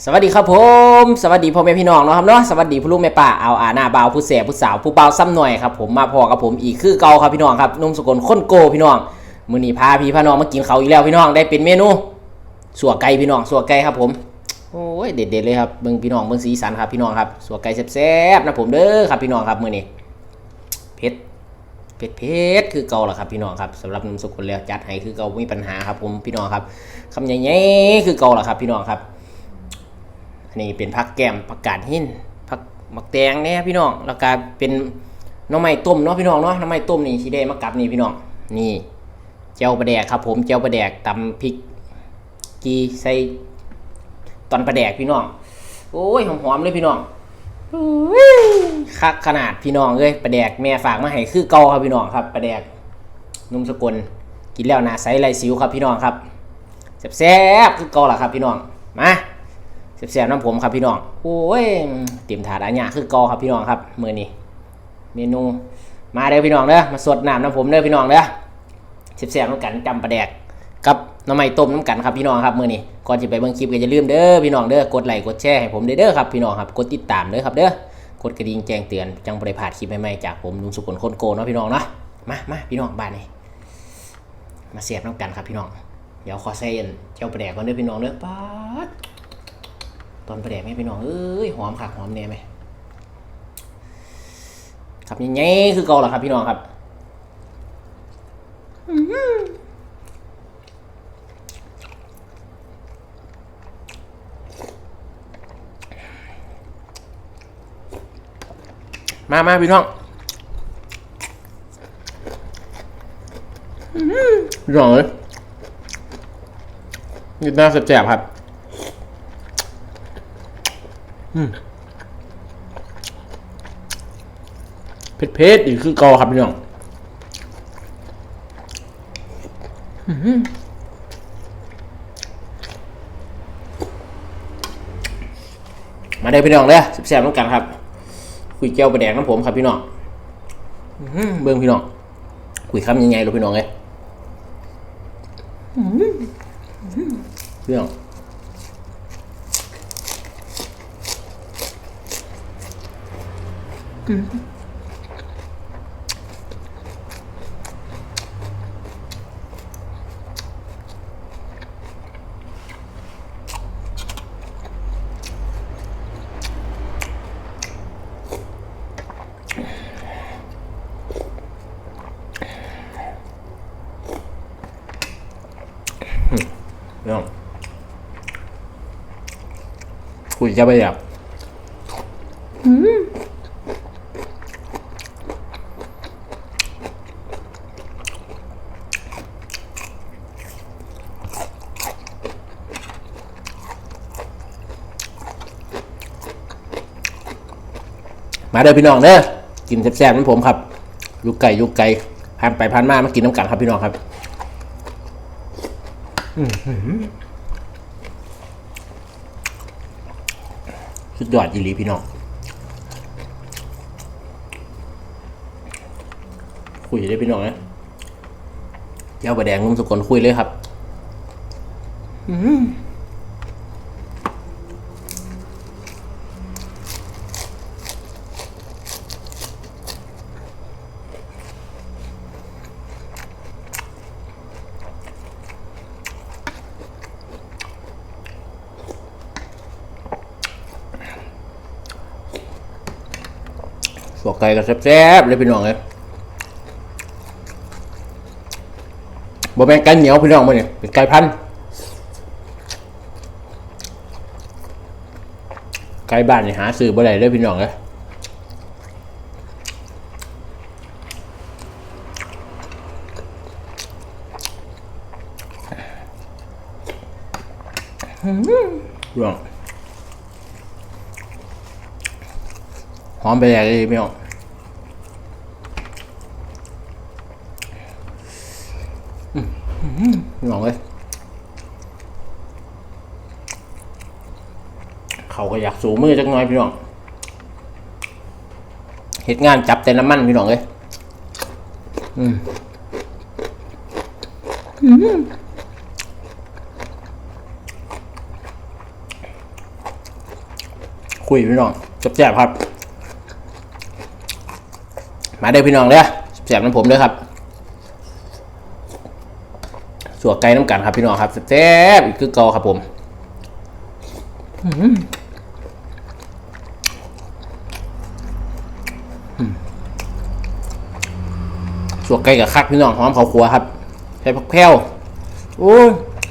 สวัสดีครับผมสวัสดีพ่อแม่พี่น้องเนาะครับเนาะสวัสดีผู้ลูกแม่ป้าเอาอาหน้าเบ่าผู้แสบผู้สาวผู้เบาซ้ำหน่อยครับผมมาพอกับผมอีกคือเก่าครับพี่น้องครับนุ่มสกุลข้นโกพี่น้องมื้อนี้พาพี่พาน้องมากินเขาวอีกแล้วพี่น้องได้เป็นเมนูสัวไก่พี่น้องสัวไก่ครับผมโอ้ยเด็ดๆเลยครับเบิ่งพี่น้องเบิ่งสีสันครับพี่น้องครับสัวไก่แซ่บๆนะผมเด้อครับพี่น้องครับมื้อนี้เผ็ดเผ็ดเผ็ดคือเก่าละครับพี่น้องครับสำหรับนุ่มสกุลแล้วจัดให้คือเก่าไม่มีปัญหาครับผมพี่น้องครับคำใหญ่ๆคือเก่าละครับพี่น้องครับ อันนี้เป็นผักแก้มผักกาดหินผักมักแตงเนี่ยพี่น้องแล้วก็เป็นน้ำไม้ต้มเนาะพี่น้องเนาะน้ำไม้ต้มนี่ที่ได้มากับนี่พี่น้องนี่เจียวปลาแดกครับ ผมเจียวปลาแดกตำพริกกีใส่ตอนปลาแดกพี่น้องโอ้ยหอมๆเลยพี่น้องคักขนาดพี่น้องเลยปลาแดกแม่ฝากมาให้คือเกาครับพี่น้องครับปลาแดกนุ่มสกุลกินแล้วนาใสไรสิวครับพี่น้องครับแซ่บๆคือเก่าล่ะครับพี่น้องมา แซ่บๆน้ำผมครับพี่น้องโอ้ยเตรียมถาดอันยาคือก่าครับพี่น้องครับมือนี้เมนูมาเด้อพี่น้องเด้อมาสดน้ำน้ำผมเด้อพี่น้องเด้อแซ่บๆน้ำกันจำปลาแดกกับน้ำไม้ต้มน้ำกันครับพี่น้องครับมือนี้ก่อนจะไปเบิ่งคลิปก็อย่าลืมเด้อพี่น้องเด้อกดไลค์กดแชร์ให้ผมเด้อครับพี่น้องครับกดติดตามเด้อครับเด้อกดกระดิ่งแจ้งเตือนจังบริพาดคลิปใหม่ๆจากผมลุงสุกลคนโกเนาะพี่น้องเนาะมามาพี่น้องบ้านนี้มาเสียบน้ำกันครับพี่น้อง เดี๋ยวขอใส่อันเจ้าประแดกก่อนเด้อพี่น้องเด้อป๊าด ตอนประแดกไมพี่น้องเอ้ยหอมคักหอมแน่ไหมครับยังไงคือเกาเหรอครับ พี่น้องครับมามาพี่น้องอื้อหือพี่น้องเอ้ยยืดหน้าแสบๆครับ เผ็ดเผ็ดๆอีกคือเกาครับพี่น้องอื้อหือมาได้พี่น้องเด้อแซ่บๆน้ำกันครับ คุยแก้วประแดงน้ำผมครับพี่น้องอื้อหือเบิ้งพี่น้องคุยคำยังไงลูกพี่น้องเลยอื้อหือพี่น้อง พี่น้องคุยจะไปแบบม มาเด้อพี่น้องเด้อกินแซ่บๆนั่นผมครับยุกไก่ยุกไก่ผ่านไปผ่านมามากินน้ำกันครับพี่น้องครับสุดยอดอีลีพี่น้องคุยได้พี่น้องนะเจ้าบะแดงนุ่มสกุลคุยเลยครับ อื้อ สวกไก่ก็แซ่บๆเลยพี่น้องเลยบ่แม่นไก่เหนียวพี่น้องมื้อนี้เป็นไก่พันธุ์ไก่บ้านนี่หาซื้อบ่ได้เลยพี่น้องเลยพี่น้อง หอมไปแดกเลยพี่น้องอืมอืมพี่น้องเลย เขาก็อยากสูมือจักหน่อยพี่น้องเหตุงานจับแต่น้ำมันพี่น้องเลยอืมคุยพี่น้องจับแซ่บครับ มาเด้พี่น้องเด้อแซ่บน้ำผมเด้อครับสัวไก่น้ำกันครับพี่น้องครับแซ่บอีกคือเกาครับผมสัวไก่กับคักพี่น้องหอมเขาวครัวครับใส่ผักแพรวโอ้ย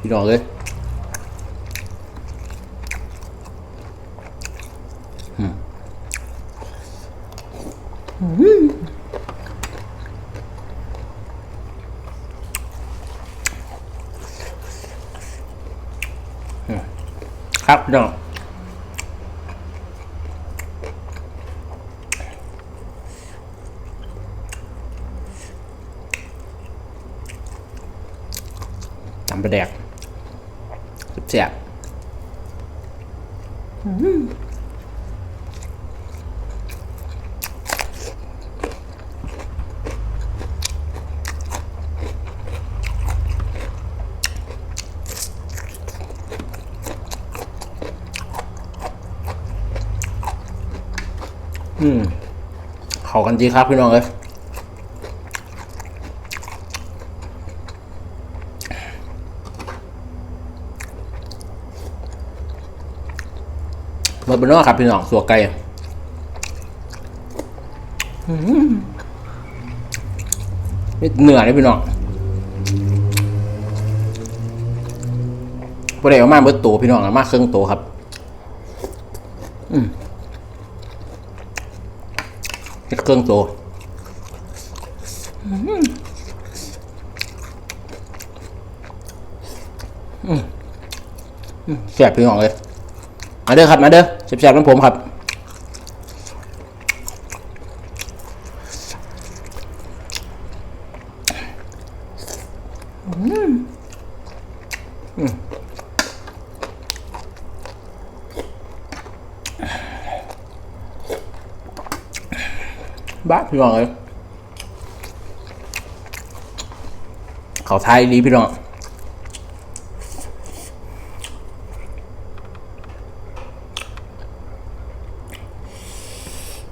พี่น้องเลยอืม ครับพี่น้องจำไปแดกเสียบอืม เข้ากันดีครับพี่น้องเลยหมดเป็นว่าครับพี่น้องสัวไก่อื้อหือนี่เหนือเลยพี่น้องพอได้เออกมาเบิดตัวพี่น้องอามาเครื่องตัวครับ อืม เฮ็ดเครื่องตัวแซ่บพี่น้องเลยมาเด้อครับมาเด้อแซ่บๆน้ำผมครับ บ้าพี่น้องเลยเขาไทยดีพี่น้อง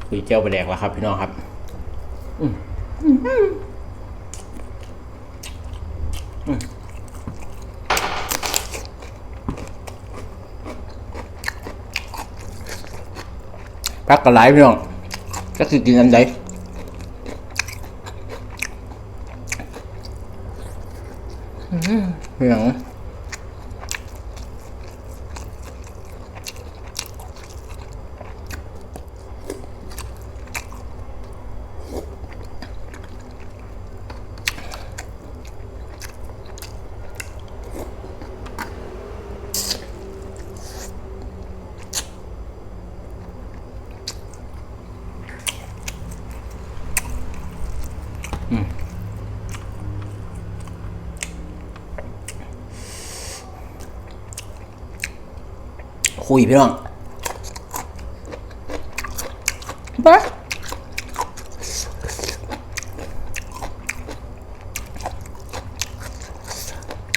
คุยเจ้าไปแดกแล้วครับ พี่น้องครับพักกันหลายพี่น้องก็คือกินอันใดเหียง คุยพี่น้องบ้า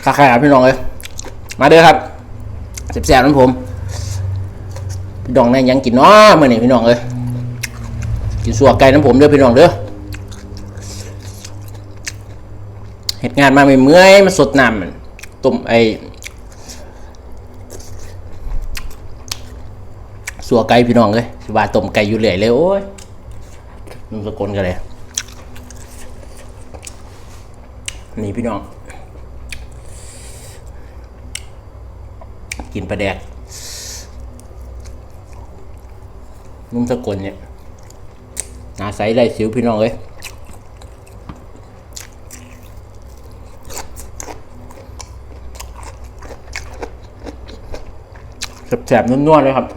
ข้าใครครับพี่น้องเลยมาเด้อครับเสียบๆนั้นผมพี่น้องเนี่ยยังกินเนาะมื่อนี้พี่น้องเลยกินสัวไก่น้ำผมเด้อพี่น้องเด้อเหตุงานมาไม่เมื่อยมาสดน้ำมันต้มไอ สัวไก่พี่น้องเลยสิว่าต้มไก่อยู่เรื่อยเลยโอ้ยนุ่มสกลกันเลยนี่พี่น้อง กินปลาแดกนุ่มสกลเนี่ยหนาใสไรสิวพี่น้องเลยแสบๆนวลๆเลยครับ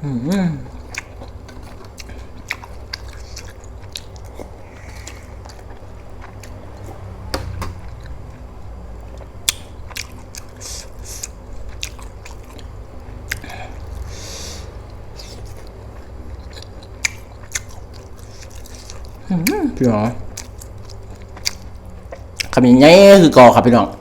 พี่น้องคำใหญ่คือ กอครับพี่น้อง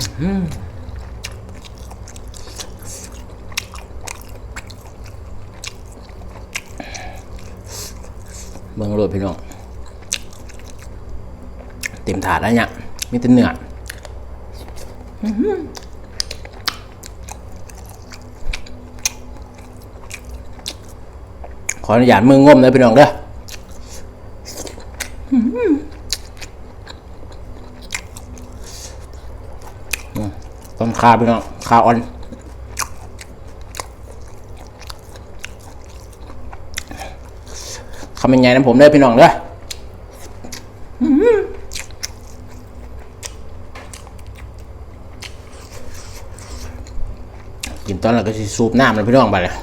เบิ่งโลดพี่น้องเต็มถาดแล้วเนี่ยมีแต่เนื้อขออนุญาตมืองมเลยพี่น้องเด้อหืออืม คาพี่น้องคาออนคำเป็นไงนะผมเด้อพี่น้องเด้อกินตอนแล้วก็สิซูบน้ำแล้วพี่น้องไปเลย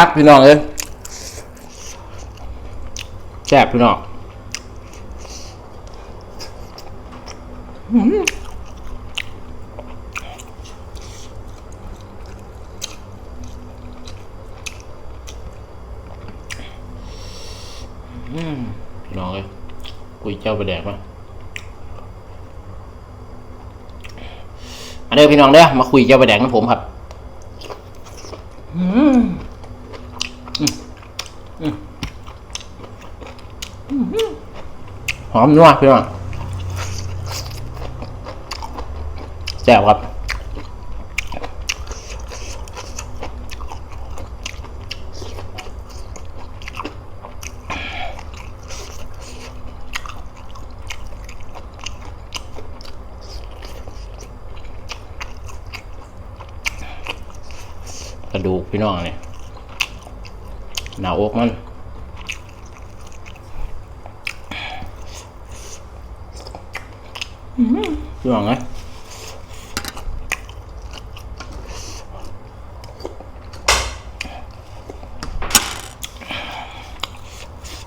ครับพี่น้องเอ้ยแซ่บพี่น้องพี่น้องเอ้ยกุยเจ้าไปแดกมาอันเด้อพี่น้องเด้อมาคุยเจ้าไปแดกกับผมครับ อืมอืมอืมอืมห อมนัวพี่น้องแซ่บครับกระดูกพี่น้องเนี่ยหน้าอกมัน พี่น้องนะ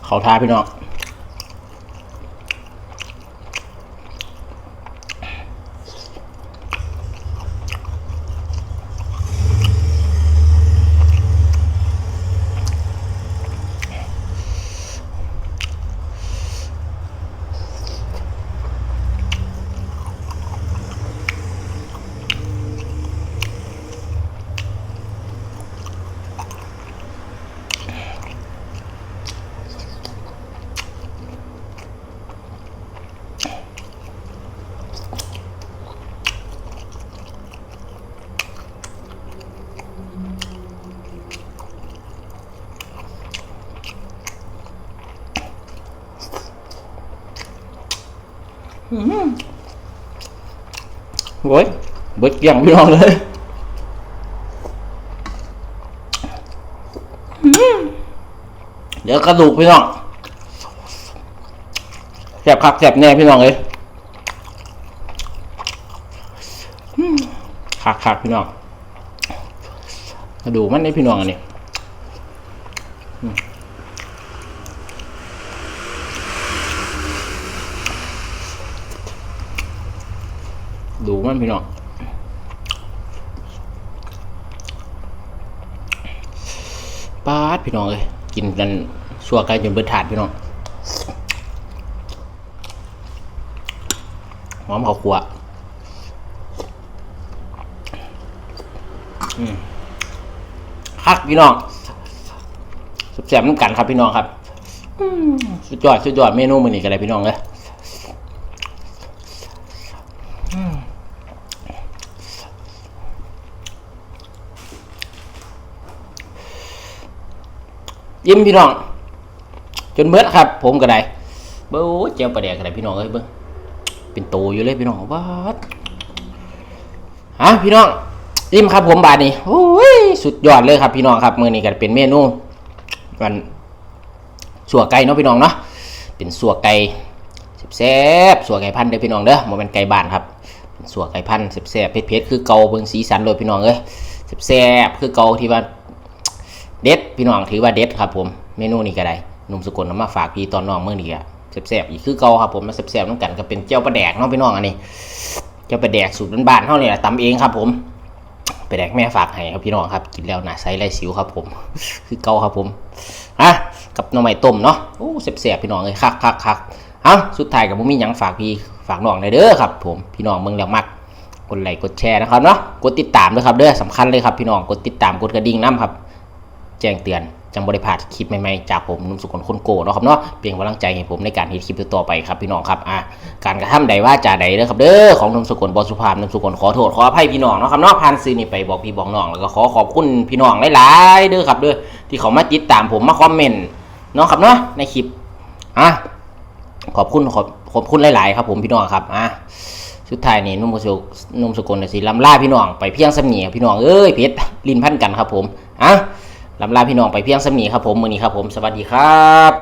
เขาท้าพี่น้อง โว้ยเบิดเกี่ยงพี่น้องเลยเดี๋ยวกระดูกพี่น้องแสบคักแสบแน่พี่น้องเลยคักคักพี่น้องกระดูกมันนี่พี่น้องอันนี้อื มันพี่น้องปาดพี่น้องเลยกินกันชัวไก่จนเบิดถาดพี่น้องหอมข้าวคั่วคักพี่น้องสุดแซ่บน้ำกันครับพี่น้องครับสุดยอดสุดยอดเมนูมือนี้กันเลยพี่น้องเลย ยิ้มพี่น้อง จนเบิดครับ ผมก็ได้เบ้อเจ้าประเดี๋ยวก็ได้พี่น้องเอ้ยเบิ้งเป็นโตอยู่เลยพี่น้องวัดฮะพี่น้องยิ้มครับผมบาดนี้โอ้ยสุดยอดเลยครับพี่น้องครับมือนี้ก็เป็นเมนูกันสัวไก่เนาะพี่น้องเนาะเป็นสัวไก่แซ่บสัวไก่พันธุ์เด้อพี่น้องเด้อบ่แม่นไก่บ้านครับสัวไก่พันธุ์แซ่บเผ็ดๆคือเกาเบิ่งสีสันโดยพี่น้องเอ้ยแซ่บคือเกาที่ว่า เด็ดพี่น้องถือว่าเด็ดครับผมเมนูนี้ก็ได้หนุ่มสกุลนำมาฝากพี่ตอนน้องเมื่อนี้อะแซ่บๆอีกคือเก่าครับผมมาแซ่บๆน้ำกันก็เป็นเจ้าปลาแดกเนาะพี่น้องอันนี้เจ้าปลาแดกสูตรบ้านๆเท่านี้แหละตำเองครับผมปแดกแม่ฝากให้ครับพี่น้องครับกินแล้วหนาใสไรสิวครับผม คือเก่าครับผมอะกับหน่อไม้ต้มเนาะโอ้แซ่บๆพี่น้องเลยคักคักคักเอ้าสุดท้ายกับผมมีหยังฝากพี่ฝากน้องเลยเด้อครับผมพี่น้องเมืองแล้วมักกดไลค์กดแชร์นะครับเนาะกดติดตามด้วยครับเด้อสำคัญเลยครับพี่น้องกดติดตามกดกระดิ่งน้ำครับ แจ้งเตือนจังบริพาดคลิปใหม่ๆจากผมนุ่มสุกลคนโกเนาะครับเนาะเพียงกำลังใจให้ผมในการเฮ็ดคลิปต่อไปครับพี่น้องครับอะการกระทำใดว่าจ่าใดเด้อครับเด้อของนุ่มสุกลบอสุภาพนุ่มสุกลขอโทษขออภัยพี่น้องเนาะครับเนาะผ่านสื่อนี่ไปบอกพี่บอกน้องแล้วก็ขอขอบคุณพี่น้องหลายๆเด้อครับเด้อที่เขามาติดตามผมมาคอมเมนต์เนาะครับเนาะในคลิปอะขอบคุณขอบขอบคุณหลายๆครับผมพี่น้องครับอะสุดท้ายนี่นุ่มสุนุ่มสุกลน่ะสิลำล่าพี่น้องไปเพียงสำเนีพี่น้องเอ้ยเพชรลินพันกันครับผมอะ ลำลาพี่น้องไปเพียงสำนีครับผมมือนี้ครับผมสวัสดีครับ